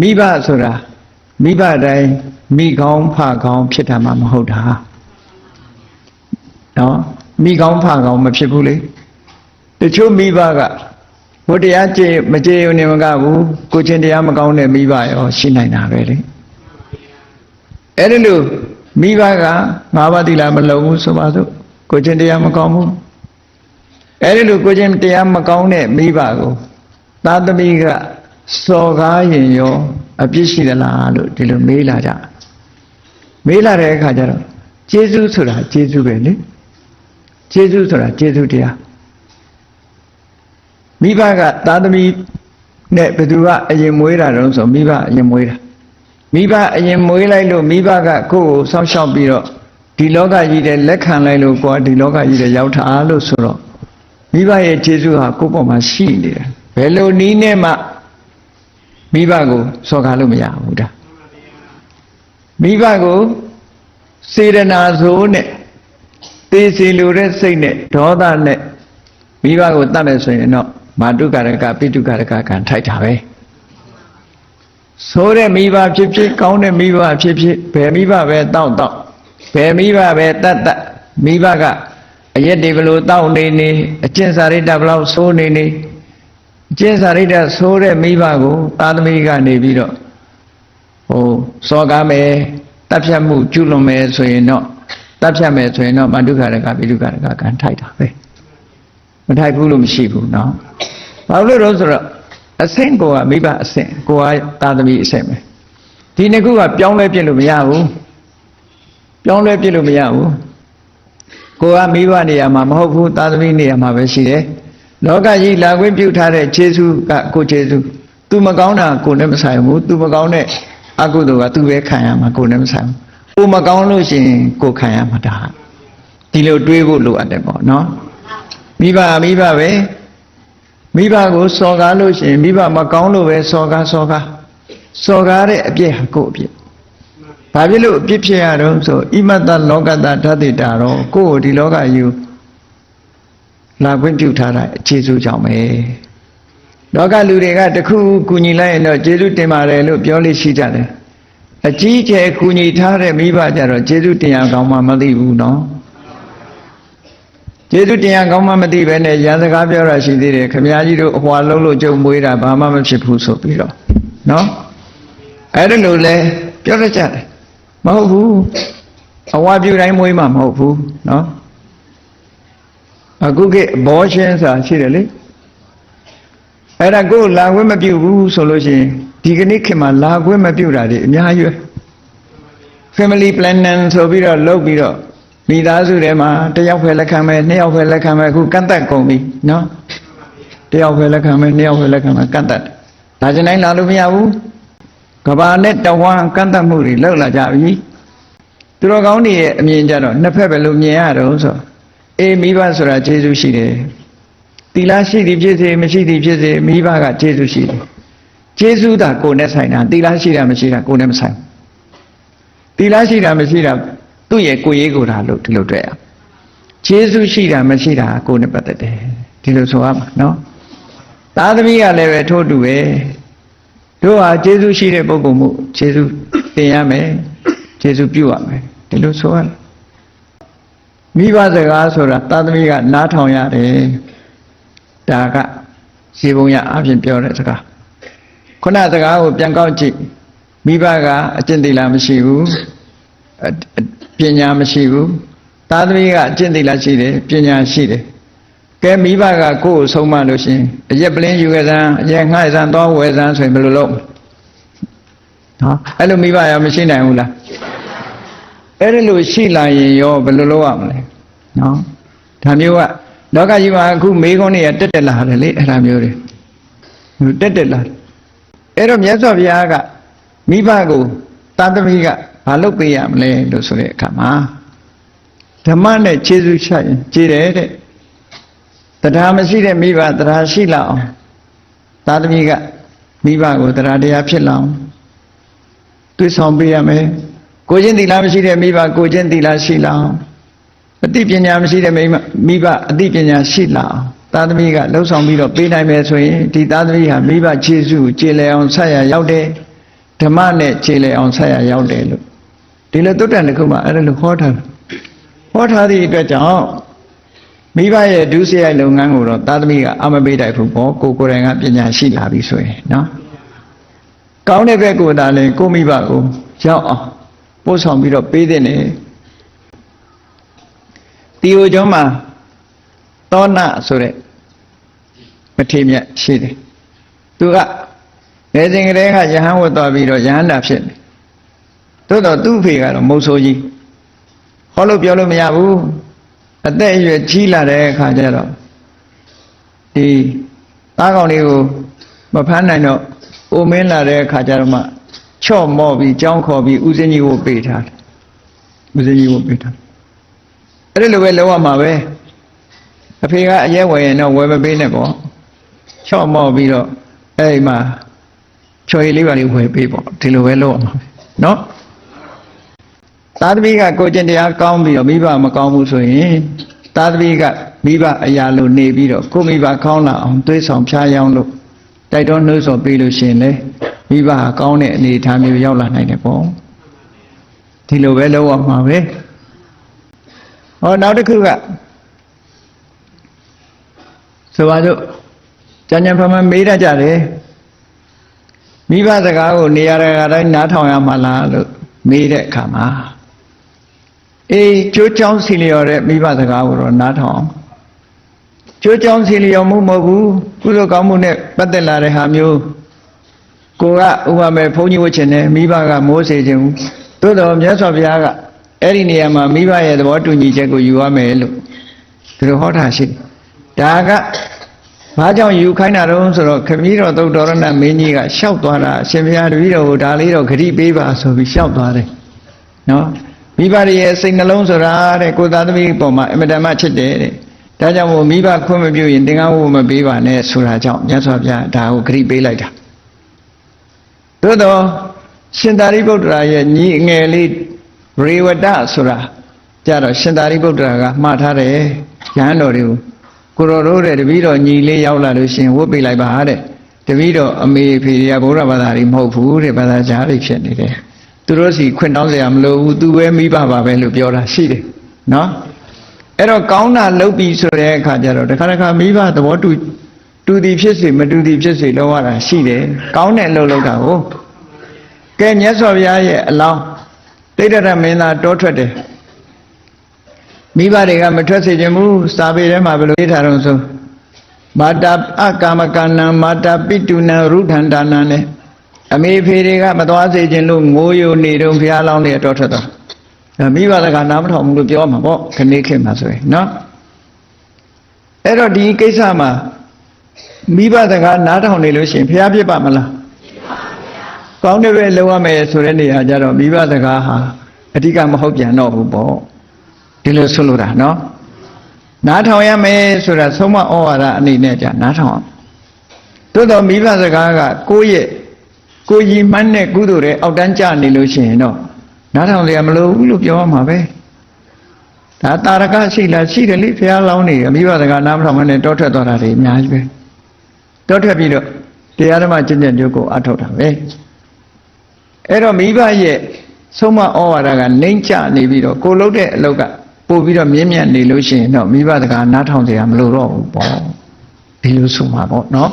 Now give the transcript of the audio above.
မိဘဆိုတာမိဘတိုင်းမိကောင်းဖကောင်းဖြစ်တာမှမဟုတ်တာနော်မိကောင်းဖကောင်းမဖြစ်ဘူးလေတချို့မိဘကဘုတရားကြည်မကြည်ုံနေမကဘူးကိုချင်းတရားမကောင်းတဲ့မိဘရောရှိနိုင်တာပဲလေအဲ့ဒီလိုမိဘကငါးပါးသီလမလုံဘူးဆိုပါစို့ကိုချင်းတရားမကောင်းဘူးအဲ့ဒီလိုကိုချင်းတရားမကောင်းတဲ့မိဘကိုသာသမီက စော်ကားရင်ရောအပြစ်ရှိသလားလို့ဒီလိုမေးလာကြမေးလာတဲ့အခါကျတော့ကျေးဇူးဆိုတာကျေးဇူးပဲလေကျေးဇူးဆိုတာကျေးဇူးတရားမိဘကသာသမီနဲ့ဘယ်သူကအရင်မွေးတာတုံးဆိုမိဘအရင်မွေးတာမိဘအရင်မွေးလိုက်လို့မိဘကကိုယ့်ကိုစောင့်ရှောက်ပြီးတော့ဒီလောကကြီးတဲ့လက်ခံလိုက်လို့ကိုယ်ကဒီလောကကြီးတဲ့ရောက်တာလို့ဆိုတော့မိဘရဲ့ကျေးဇူးဟာကိုယ့်ပေါ်မှာရှိနေတယ်ဘယ်လိုနည်းနဲ့မှ မိဘကိုစော်ကားလို့မရဘူးဒါမိဘကိုစေရနာဆိုးနဲ့သေစီလိုတဲ့စိတ်နဲ့ဒေါသနဲ့မိဘကိုတတ်မယ်ဆိုရင်တော့မာတုကာရကပိတုကာရကကံထိုက်တာပဲဆိုးတဲ့မိဘဖြစ်ဖြစ်ကောင်းတဲ့မိဘဖြစ်ဖြစ်ဘယ်မိဘပဲတောက်တောက်ဘယ်မိဘပဲတတ်တတ်မိဘကအရက်တွေဘလို့တောက်နေနေအကျင့်စာရိတ္တဘလို့ဆိုးနေနေအ ကျင့်စာရိတ္တဆိုးတဲ့မိဘကိုသာသမီကနေပြီးတော့ဟိုစော်ကားမယ်တပ်ဖြတ်မှုကျွလွန်မယ်ဆိုရင်တော့တပ်ဖြတ်မယ်ဆိုရင်တော့မတုခရကပိတုခရကကံထိုက်တာပဲမထိုက်ဘူးလို့မရှိဘူးเนาะဘာလို့လဲဆိုတော့အဆင့်ကိုကမိဘအဆင့်ကိုကသာသမီအဆင့်ပဲဒီနှစ်ခုကပြောင်းလဲပြစ်လို့မရဘူးပြောင်းလဲပြစ်လို့မရဘူးကိုကမိဘနေရာမှာမဟုတ်ဘူးသာသမီနေရာမှာပဲရှိတယ် လောကကြီးလာခွင့်ပြုထားတဲ့ခြေဆုကကိုခြေဆုသူမကောင်းတာကိုနဲ့မဆိုင်ဘူးသူမကောင်းတဲ့အကုသိုလ်ကသူပဲခံရမှာကိုနဲ့မဆိုင်ဘူးကိုမကောင်းလို့ရှိရင်ကိုခံရမှာဒါဒီလိုတွေးဖို့လိုအပ်တယ်ပေါ့နော်မိဘမိဘပဲမိဘကိုစော်ကားလို့ရှိရင်မိဘမကောင်းလို့ပဲစော်ကားစော်ကားစော်ကားတဲ့အပြစ်ဟာကိုအပြစ်ဘာဖြစ်လို့အပြစ်ဖြစ်ရတော့ဆိုဣမတ္တလောကတဓာတိတာတော့ကိုယ်ကိုဒီလောကကြီး လာခွင့်ပြုထားတာအခြေစုကြောင့်ပဲလောကလူတွေကတခုကူညီလိုက်ရင်တော့ကျေးဇူးတင်ပါတယ်လို့ပြောလို့ရှိကြတယ်အကြီးကျယ်ကူညီထားတဲ့မိဘကြတော့ကျေးဇူးတင်ရကောင်းမှမသိဘူးနော်ကျေးဇူးတင်ရကောင်းမှမသိပဲနဲ့ရန်စကားပြောတာရှိသေးတယ်ခမည်းကြီးတို့အဟွာလုံးလို့ကြုံမွေးတာဘာမှမဖြစ်ဘူးဆိုပြီးတော့နော်အဲ့ဒါလို့လဲပြောရကြတယ်မဟုတ်ဘူးအဝါပြူတိုင်းမွေးမှမဟုတ်ဘူးနော် အခုကဘောချင်းဆိုတာရှိတယ်လေအဲ့ဒါကိုလာခွင့်မပြုဘူးဆိုလို့ရှိရင်ဒီကနေ့ခင်မှာလာခွင့်မပြုတာဒီအများကြီးပဲ family planning ဆိုပြီးတော့လုပ်ပြီးတော့မိသားစုထဲမှာတစ်ယောက်ပဲလက်ခံမယ်နှစ်ယောက်ပဲလက်ခံမယ်အခုကန့်သက်ကုန်ပြီနော်တစ်ယောက်ပဲလက်ခံမယ်နှစ်ယောက်ပဲလက်ခံမယ်ကန့်သက်ဒါကြတိုင်းလာလို့မရဘူးကဘာနဲ့တဝမ်းကန့်သက်မှုတွေလောက်လာကြပြီသူတော်ကောင်းတွေရဲ့အမြင်ကြတော့နှစ်ဖက်ပဲလို့မြင်ရတော့ဆို အေးမိဘဆိုတာကျေးဇူးရှိတယ်သီလရှိသည်ဖြစ်စေမရှိသည်ဖြစ်စေမိဘကကျေးဇူးရှိတယ်ကျေးဇူးတာကိုယ်နဲ့ဆိုင်တာသီလရှိတာမရှိတာကိုယ်နဲ့မဆိုင်ဘူးသီလရှိတာမရှိတာသူ့ရဲ့ကိုယ်ရေးကိုယ်တာလို့ဒီလိုတွေ့ရကျေးဇူးရှိတာမရှိတာကိုယ်နဲ့ပတ်သက်တယ်ဒီလိုဆိုရမှာနော်သာသမီကလည်းပဲထို့တူပဲတို့ဟာကျေးဇူးရှိတဲ့ပုဂ္ဂိုလ်မှုကျေးဇူးတင်ရမယ်ကျေးဇူးပြုရမယ်ဒီလိုဆိုရတယ် မိဘစကားဆိုတာသာသမီကနားထောင်ရတယ်ဒါကဇေဘုံရအပြင်ပြောတဲ့စကားခုနစကားကိုပြန်ကောက်ကြည့်မိဘကအကျင့်သီလမရှိဘူးပညာမရှိဘူးသာသမီကအကျင့်သီလရှိတယ်ပညာရှိတယ်ကဲမိဘကကိုယ်ကိုဆုံးမလို့ရှိရင်အရက်ပလင်းယူခဲ့စမ်းအရက်ငှားစမ်းသွားဝယ်စမ်းဆိုရင်ဘယ်လိုလုပ်နော်အဲ့လိုမိဘရောမရှိနိုင်ဘူးလား အဲ့ဒီလိုရှိလာရင်ရောဘယ်လိုလုပ်ရမလဲနော်ဒါမျိုးကလောကကြီးမှာအခုမေးခွန်းတွေကတက်တက်လာတယ်လေအဲ့ဒါမျိုးတွေတက်တက်လာတယ်အဲ့တော့မြတ်စွာဘုရားကမိဘကိုတာသမီကဘာလုပ်ပေးရမလဲလို့ဆိုတဲ့အခါမှာဓမ္မနဲ့ခြေဆုချရင်ကြည်တယ်တဲ့တရားမရှိတဲ့မိဘတရားရှိလာအောင်သာသမီကမိဘကိုတရားတရားဖြစ်လာအောင်တွေ့ဆောင်ပေးရမယ် ကိုချင်းသီလမရှိတဲ့မိဘကိုချင်းသီလရှိလာအောင်အသိပညာမရှိတဲ့မိဘမိဘအသိပညာရှိလာအောင်သာသမီကလှုပ်ဆောင်ပြီးတော့ပေးနိုင်မယ်ဆိုရင်ဒီသာသမီဟာမိဘခြေဆုကျေလည်အောင်ဆက်ရရောက်တယ်ဓမ္မနဲ့ခြေလေအောင်ဆက်ရရောက်တယ်လို့ဒီလိုတုတ်တန်တစ်ခုမှအဲ့ဒါလိုဟောထားတယ်ဟောထားသည့်အတွက်ကြောင့်မိဘရဲ့ဒုစရိုက်လုပ်ငန်းကိုတော့သာသမီကအမပေးတိုက်ဘူးပေါ့ကိုကိုယ်တိုင်ကပညာရှိလာပြီဆိုရင်နော်ကောင်းတဲ့ဘက်ကိုသာလဲကိုမိဘကိုရောက်အောင် ပို့ဆောင်ပြီးတော့ပေးတဲ့နေတီယိုကျောင်းမှာသောနာဆိုတဲ့မထေမြတ်ရှိတယ်သူကငယ်စဉ်ကတည်းကယဟန်ဝတ်သွားပြီးတော့ယဟန္တာဖြစ်တယ်သို့တော့သူ့ဖေကတော့မုတ်ဆိုးကြီးဟောလို့ပြောလို့မရဘူးအသက်အရွယ်ကြီးလာတဲ့အခါကျတော့ဒီသားကောင်လေးကိုမဖမ်းနိုင်တော့အိုမင်းလာတဲ့အခါကျတော့မှ ချော့မော့ပြီးကြောင်းခေါ်ပြီးဥစဉ်ကြီးကိုပေးထားတယ်ဥစဉ်ကြီးကိုပေးထားအဲ့ဒီလိုပဲလောက်ရမှာပဲအဖေကအရဲဝယ်ရင်တော့ဝယ်မပေးနဲ့ပေါ့ချော့မော့ပြီးတော့အဲ့ဒီမှာချော်ရည်လေးပါလေးဝယ်ပေးပေါ့ဒီလိုပဲလောက်ရမှာပဲနော်သာသမီကကိုကျင့်တရားကောင်းပြီးတော့မိဘမကောင်းဘူးဆိုရင်သာသမီကမိဘအရာလို့နေပြီးတော့ကိုမိဘကောင်းလာအောင်သွေးဆောင်ဖြားရောင်းလို့တိုက်တွန်းနှိုးဆော်ပေးလို့ရှိရင်လေ မိဘဟာကောင်းတဲ့အနေအထားမျိုးရောက်လာနိုင်တယ်ပေါ့ဒီလိုပဲလုပ်ရမှာပဲဟောနောက်တစ်ခုကဆိုပါစို့ကျန်ကျန်ဖမမေးတတ်ကြတယ်မိဘစကားကိုနေရာတကာတိုင်းနားထောင်ရမှာလားလို့မေးတဲ့အခါမှာအေးကျိုးချောင်းစီလျော်တဲ့မိဘစကားကိုတော့နားထောင်အောင်ကျိုးချောင်းစီလျော်မှုမဟုတ်ဘူးကုသိုလ်ကောင်းမှုနဲ့ပတ်သက်လာတဲ့ဟာမျိုး ကိုကဥပမာဘုန်းကြီးဝတ်ချင်တယ်မိဘကမိုးစေခြင်းဘူးသို့တော်မြတ်စွာဘုရားကအဲ့ဒီနေရာမှာမိဘရဲ့သဘောတူညီချက်ကိုယူရမယ်လို့ဒီလိုဟောတာရှိတယ်ဒါကဘာကြောင့်ယူခိုင်းတာတော့ဆိုတော့ခမည်းတော်သုတ်တော်ရဏမင်းကြီးကရှောက်သွားတာအရှင်ဘုရားတပည့်တော်ကိုဒါလေးတော့ဂရိပေးပါဆိုပြီးရှောက်သွားတယ်နော်မိဘရဲ့စိတ်နှလုံးဆိုတာတဲ့ကိုသားသမီးပေါ်မှာအင်မတန်မှချစ်တယ်တဲ့ဒါကြောင့်မို့မိဘခွင့်မပြုရင်သင်္ကန်းဝတ်မပေးပါနဲ့ဆိုတာကြောင့်မြတ်စွာဘုရားဒါကိုဂရိပေးလိုက်တာ သို့တော့ရှင်သာရိပုတ္တရာရဲ့ညီအငယ်လေးရေဝတဆိုတာကြတော့ရှင်သာရိပုတ္တရာကမှားထားတယ်ရဟန်းတော်တွေကိုကိုတော်တို့တဲ့တပည့်တော်ညီလေးရောက်လာလို့ရှင်ဝတ်ပေးလိုက်ပါတဲ့တပည့်တော်အမေဖေတွေကဗုဒ္ဓဘာသာတွေမဟုတ်ဘူးတဲ့ဘာသာကြားတွေဖြစ်နေတယ်သူတို့စီခွင့်တောင်းစရာမလိုဘူးသူပဲမိဘပါပဲလို့ပြောတာရှိတယ်နော်အဲ့တော့ကောင်းတာလုပ်ပြီးဆိုတဲ့အခါကျတော့တခါတခါမိဘသဘောတူ တူသည်ဖြစ်စေမတူသည်ဖြစ်စေလောက်ရတာရှိတယ်ကောင်းတဲ့အလုပ်လုပ်တာကိုကဲမြတ်စွာဘုရားရဲ့အလောင်းတိဋ္ဌရမင်းသားတောထွက်တယ်မိဘတွေကမထွက်စေခြင်းဘူးစာပေထဲမှာဘယ်လိုရေးထားတော့ဆိုမာတာအကာမကဏံမာတာပိတုနံရုထန္တာနံနဲ့အမေဖေတွေကမသွားစေခြင်းလို့ငိုးယိုနေတုံဘုရားလောင်းတွေတော့ထွက်တော့မိဘကနားမထောင်ဘူးလို့ပြောမှာပေါ့ခဏိခေတ်မှာဆိုရင်နော်အဲ့တော့ဒီကိစ္စမှာ မိဘစကားနားထောင်နေလို့ရှိရင်ဘုရားပြစ်ပါမလားကောင်းတဲ့ပဲလုပ်ရမယ်ဆိုတဲ့နေရာကျတော့မိဘစကားဟာအဓိကမဟုတ်ပြန်တော့ဘူးပေါ့ဒီလိုဆိုလိုတာနော်နားထောင်ရမယ်ဆိုတာသုံးမဩဝါဒအနေနဲ့じゃနားထောင်အောင်သို့တော်မိဘစကားကကိုယ့်ရဲ့ကိုယ်ကြီးမှန်းတဲ့ကုသိုလ်တွေအောက်တန်းကျနေလို့ရှိရင်တော့နားထောင်ရမလို့ဘူးလို့ပြောရမှာပဲဒါတာရကရှိလားရှိတယ်လေဘုရားလောင်းနေမိဘစကားနားမထောင်မနဲ့တောထွက်သွားတာတွေအများကြီးပဲ တောထွက်ပြီးတော့တရားဓမ္မကျင့်ကြံကြိုးကိုအထောက်တာပဲအဲ့တော့မိဘရဲ့ဆုံးမဩဝါဒကနှိမ့်ချနေပြီးတော့ကိုလုတ်တဲ့အလုပ်ကပို့ပြီးတော့မြင့်မြတ်နေလို့ရှိရင်တော့မိဘစကားနားထောင်เสียမလို့တော့ဘူးပေါ့ဒီလိုဆိုမှာပေါ့နော်